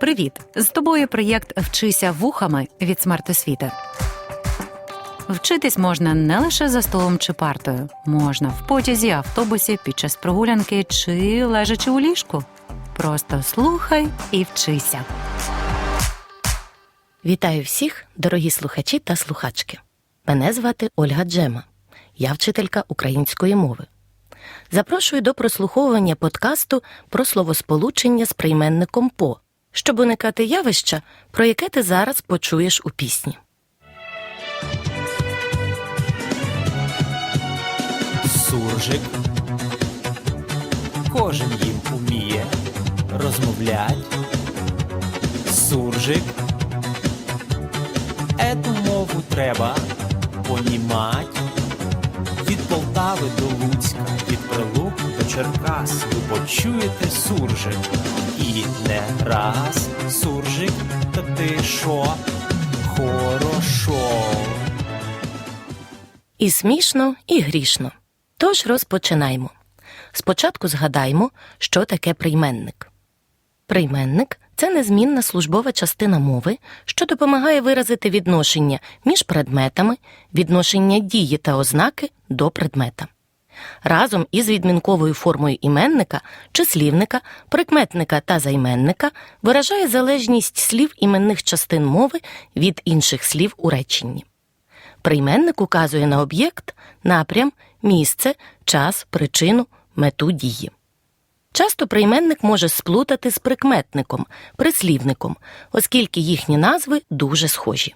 Привіт! З тобою проєкт Вчися вухами від смертосвіти. Вчитись можна не лише за столом чи партою, можна в потязі, автобусі, під час прогулянки чи лежачи у ліжку. Просто слухай і вчися. Вітаю всіх, дорогі слухачі та слухачки. Мене звати Ольга Джема. Я вчителька української мови. Запрошую до прослуховування подкасту про словосполучення з прийменником по, щоб уникати явища, про яке ти зараз почуєш у пісні. суржик. Кожен їм уміє розмовлять. Суржик. Ету мову треба понімать. Від Полтави до Луцька, від Прилук Черкас. Ви почуєте суржик. І не раз суржик, та ти шо? Хорошо. І смішно, і грішно. Тож розпочинаємо. Спочатку згадаймо, що таке прийменник. Прийменник це незмінна службова частина мови, що допомагає виразити відношення між предметами, відношення дії та ознаки до предмета. Разом із відмінковою формою іменника, числівника, прикметника та займенника виражає залежність слів іменних частин мови від інших слів у реченні. Прийменник указує на об'єкт, напрям, місце, час, причину, мету дії. Часто прийменник може сплутати з прикметником, прислівником, оскільки їхні назви дуже схожі.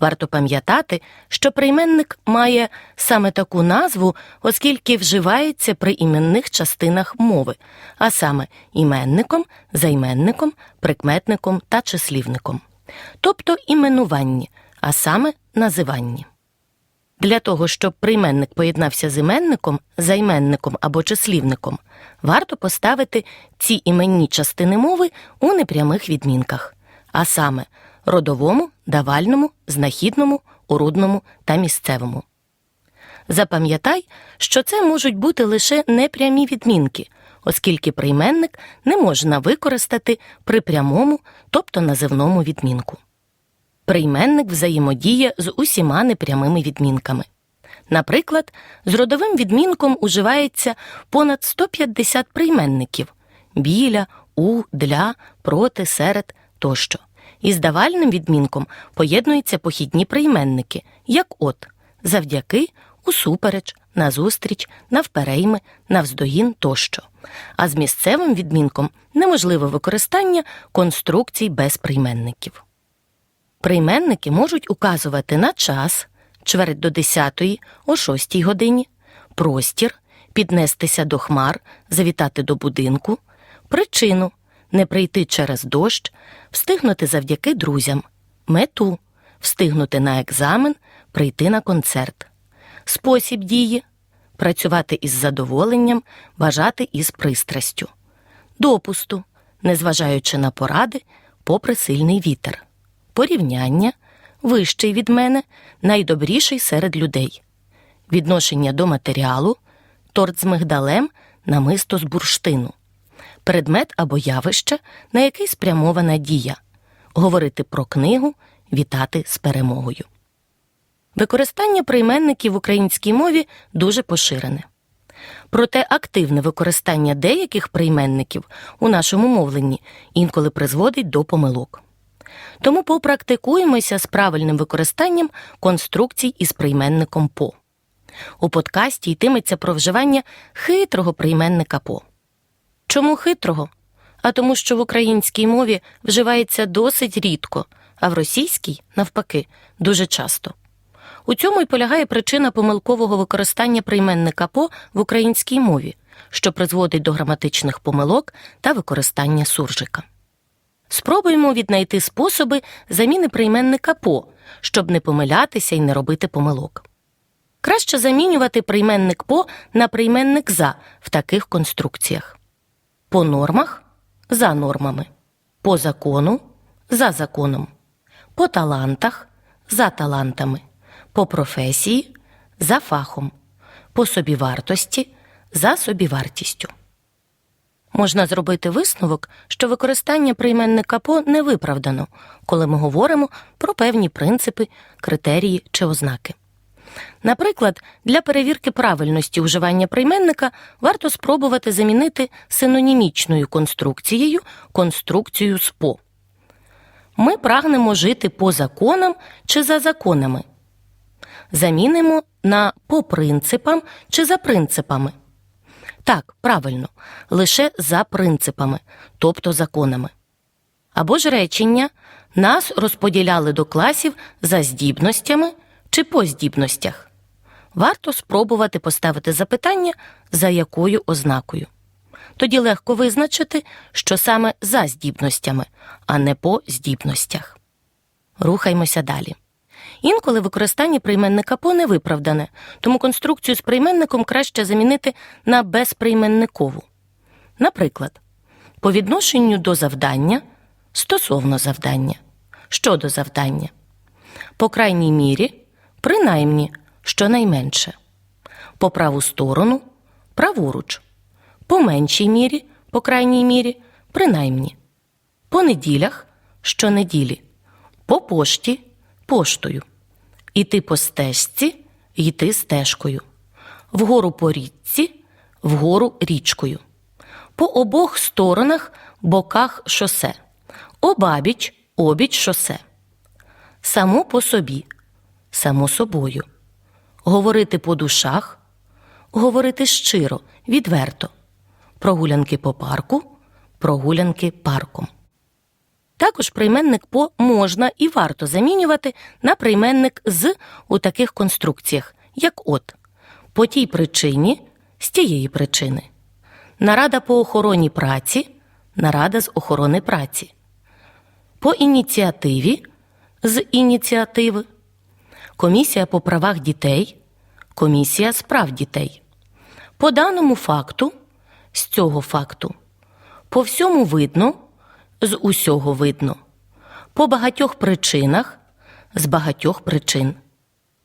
Варто пам'ятати, що прийменник має саме таку назву, оскільки вживається при іменних частинах мови, а саме іменником, займенником, прикметником та числівником, тобто іменуванні, а саме називанні. Для того, щоб прийменник поєднався з іменником, займенником або числівником, варто поставити ці іменні частини мови у непрямих відмінках, а саме родовому, давальному, знахідному, урудному та місцевому. Запам'ятай, що це можуть бути лише непрямі відмінки, оскільки прийменник не можна використати при прямому, тобто називному відмінку. Прийменник взаємодіє з усіма непрямими відмінками. Наприклад, з родовим відмінком уживається понад 150 прийменників біля, у, для, проти, серед тощо. Із давальним відмінком поєднуються похідні прийменники, як от, завдяки, усупереч, назустріч, навперейми, навздогін тощо. А з місцевим відмінком неможливе використання конструкцій без прийменників. Прийменники можуть указувати на час, чверть до 10, о 6 годині, простір, піднестися до хмар, завітати до будинку, причину, не прийти через дощ, встигнути завдяки друзям, мету, встигнути на екзамен, прийти на концерт, спосіб дії, працювати із задоволенням, бажати із пристрастю, допусту, незважаючи на поради, попри сильний вітер. Порівняння, вищий від мене, найдобріший серед людей, відношення до матеріалу, торт з мигдалем, намисто з бурштину, предмет або явище, на який спрямована дія, говорити про книгу, вітати з перемогою. Використання прийменників в українській мові дуже поширене. Проте активне використання деяких прийменників у нашому мовленні інколи призводить до помилок. Тому попрактикуємося з правильним використанням конструкцій із прийменником по. У подкасті йтиметься про вживання хитрого прийменника по. Чому хитрого? А тому, що в українській мові вживається досить рідко, а в російській, навпаки, дуже часто. У цьому й полягає причина помилкового використання прийменника по в українській мові, що призводить до граматичних помилок та використання суржика. Спробуємо віднайти способи заміни прийменника по, щоб не помилятися і не робити помилок. Краще замінювати прийменник по на прийменник за в таких конструкціях: по нормах за нормами, по закону за законом, по талантах за талантами, по професії за фахом, по собівартості за собівартістю. Можна зробити висновок, що використання прийменника по не виправдано, коли ми говоримо про певні принципи, критерії чи ознаки. Наприклад, для перевірки правильності уживання прийменника варто спробувати замінити синонімічною конструкцією конструкцію з по. Ми прагнемо жити по законам чи за законами. Замінимо на по принципам чи за принципами. Так, правильно, лише за принципами, тобто законами. Або ж речення нас розподіляли до класів за здібностями чи по здібностях. Варто спробувати поставити запитання, за якою ознакою. Тоді легко визначити, що саме за здібностями, а не по здібностях. Рухаймося далі. Інколи використання прийменника по не виправдане, тому конструкцію з прийменником краще замінити на безприйменникову. Наприклад, по відношенню до завдання стосовно завдання, щодо завдання, по крайній мірі, принаймні, щонайменше, по праву сторону праворуч, по меншій мірі, по крайній мірі, принаймні, по неділях щонеділі, по пошті поштою, іти по стежці, йти стежкою, вгору по річці, вгору річкою, по обох сторонах боках шосе, обабіч обіч шосе, само по собі, само собою, говорити по душах, говорити щиро, відверто, прогулянки по парку, прогулянки парком. Також прийменник по можна і варто замінювати на прийменник з у таких конструкціях, як от по тій причині з тієї причини, нарада по охороні праці, нарада з охорони праці, по ініціативі з ініціативи, комісія по правах дітей, комісія з прав дітей, по даному факту з цього факту, по всьому видно з усього видно, по багатьох причинах з багатьох причин,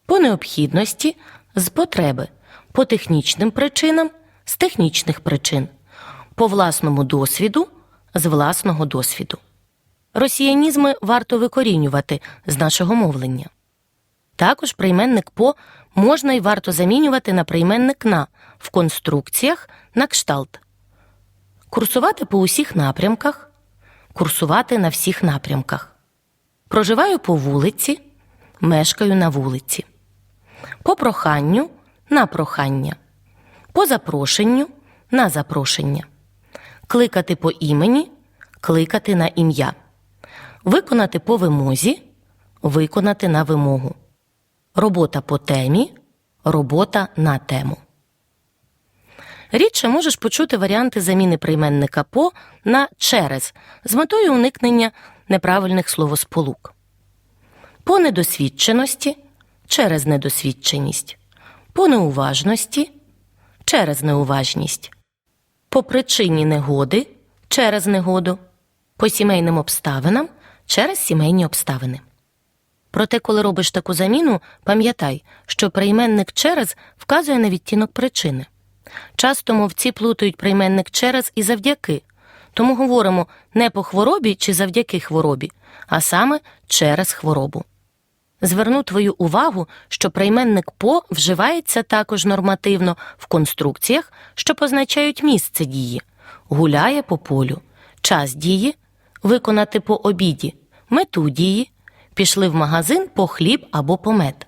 по необхідності з потреби, по технічним причинам з технічних причин, по власному досвіду з власного досвіду. Росіянізми варто викорінювати з нашого мовлення. Також прийменник по можна і варто замінювати на прийменник на в конструкціях на кшталт. Курсувати по усіх напрямках, курсувати на всіх напрямках. Проживаю по вулиці, мешкаю на вулиці. По проханню на прохання. По запрошенню на запрошення. Кликати по імені, кликати на ім'я. Виконати по вимозі, виконати на вимогу. Робота по темі, робота на тему. Рідше можеш почути варіанти заміни прийменника по на через з метою уникнення неправильних словосполук. По недосвідченості через недосвідченість, по неуважності через неуважність, по причині негоди через негоду, по сімейним обставинам через сімейні обставини. Проте, коли робиш таку заміну, пам'ятай, що прийменник через вказує на відтінок причини. Часто мовці плутають прийменник через і завдяки, тому говоримо не по хворобі чи завдяки хворобі, а саме через хворобу. Зверну твою увагу, що прийменник по вживається також нормативно в конструкціях, що позначають місце дії, гуляє по полю, час дії, виконати по обіді, мету дії, пішли в магазин по хліб або по мед,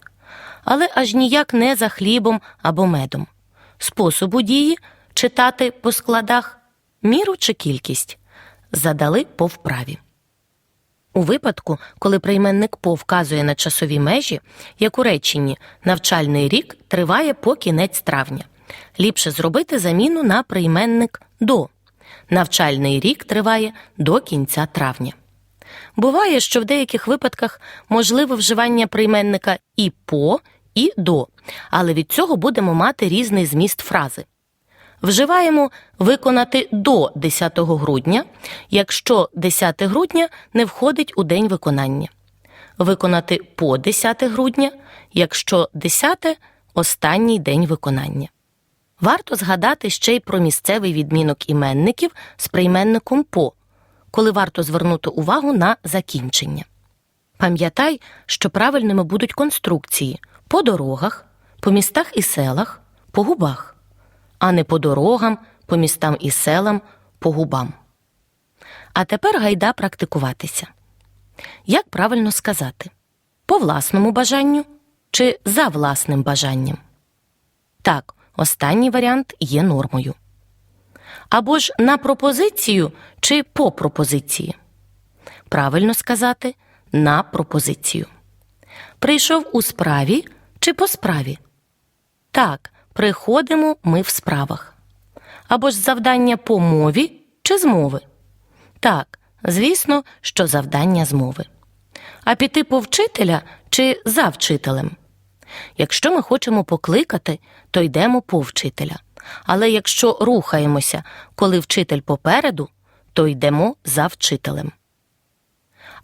але аж ніяк не за хлібом або медом. Способу дії читати по складах міру чи кількість задали по вправі. У випадку, коли прийменник по вказує на часові межі, як у реченні навчальний рік триває по кінець травня. Ліпше зробити заміну на прийменник до. Навчальний рік триває до кінця травня. Буває, що в деяких випадках можливе вживання прийменника і по, і до, але від цього будемо мати різний зміст фрази. Вживаємо виконати до 10 грудня, якщо 10 грудня не входить у день виконання. Виконати по 10 грудня, якщо 10 останній день виконання. Варто згадати ще й про місцевий відмінок іменників з прийменником по, коли варто звернути увагу на закінчення. Пам'ятай, що правильними будуть конструкції по дорогах, по містах і селах, по губах, а не по дорогам, по містам і селам, по губам. А тепер гайда практикуватися. Як правильно сказати? По власному бажанню чи за власним бажанням? Так, останній варіант є нормою. Або ж на пропозицію чи по пропозиції. Правильно сказати на пропозицію. Прийшов у справі чи по справі? Так, приходимо ми в справах. Або ж завдання по мові чи з мови? Так, звісно, що завдання з мови. А піти по вчителя чи за вчителем? Якщо ми хочемо покликати, то йдемо по вчителя. Але якщо рухаємося, коли вчитель попереду, то йдемо за вчителем.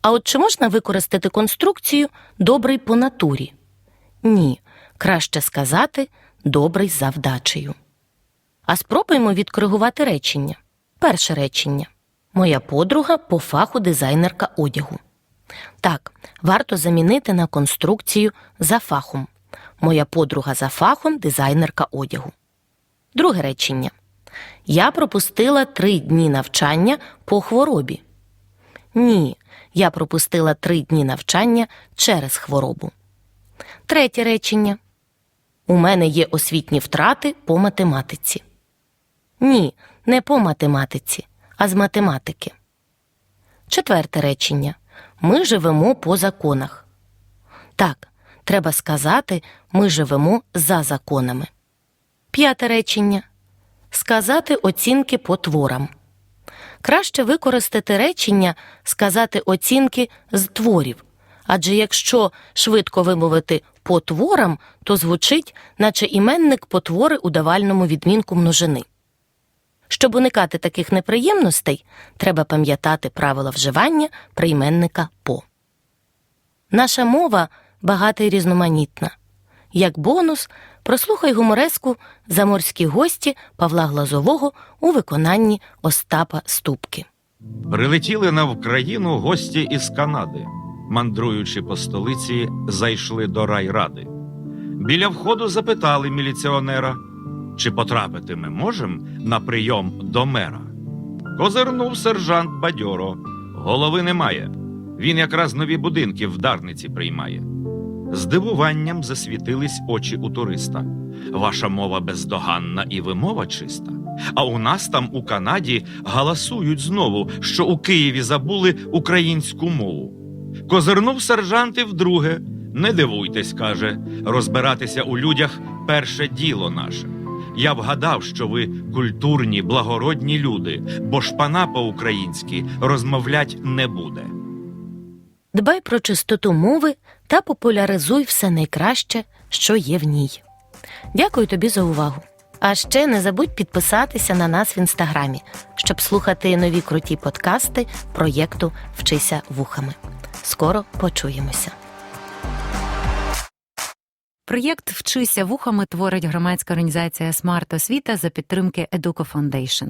А от чи можна використати конструкцію добрий по натурі? Ні, краще сказати добрий за вдачею. А спробуємо відкоригувати речення. Перше речення. Моя подруга по фаху дизайнерка одягу. Так, варто замінити на конструкцію за фахом. Моя подруга за фахом дизайнерка одягу. Друге речення. Я пропустила три дні навчання по хворобі. Ні, я пропустила три дні навчання через хворобу. Третє речення. У мене є освітні втрати по математиці. Ні, не по математиці, а з математики. Четверте речення. Ми живемо по законах. Так, треба сказати, ми живемо за законами. П'яте речення. Сказати оцінки по творам. Краще використати речення сказати оцінки з творів. Адже якщо швидко вимовити по творам, то звучить, наче іменник потвори у давальному відмінку множини. Щоб уникати таких неприємностей, треба пам'ятати правила вживання прийменника по. Наша мова багата і різноманітна. Як бонус, прослухай гумореску заморські гості Павла Глазового у виконанні Остапа Ступки. Прилетіли на Вкраїну гості із Канади. Мандруючи по столиці, зайшли до райради. Біля входу запитали міліціонера, чи потрапити ми можем на прийом до мера. Козирнув сержант бадьоро. Голови немає. Він якраз нові будинки в Дарниці приймає. Здивуванням засвітились очі у туриста. Ваша мова бездоганна і вимова чиста. А у нас там у Канаді галасують знову, що у Києві забули українську мову. Козирнув сержант і вдруге. Не дивуйтесь, каже, розбиратися у людях перше діло наше. Я вгадав, що ви культурні, благородні люди, бо шпана по-українськи розмовлять не буде. Дбай про чистоту мови та популяризуй все найкраще, що є в ній. Дякую тобі за увагу. А ще не забудь підписатися на нас в інстаграмі, щоб слухати нові круті подкасти проєкту Вчися вухами. Скоро почуємося. Проєкт Вчися вухами творить громадська організація Смарт Освіта за підтримки Educo Foundation.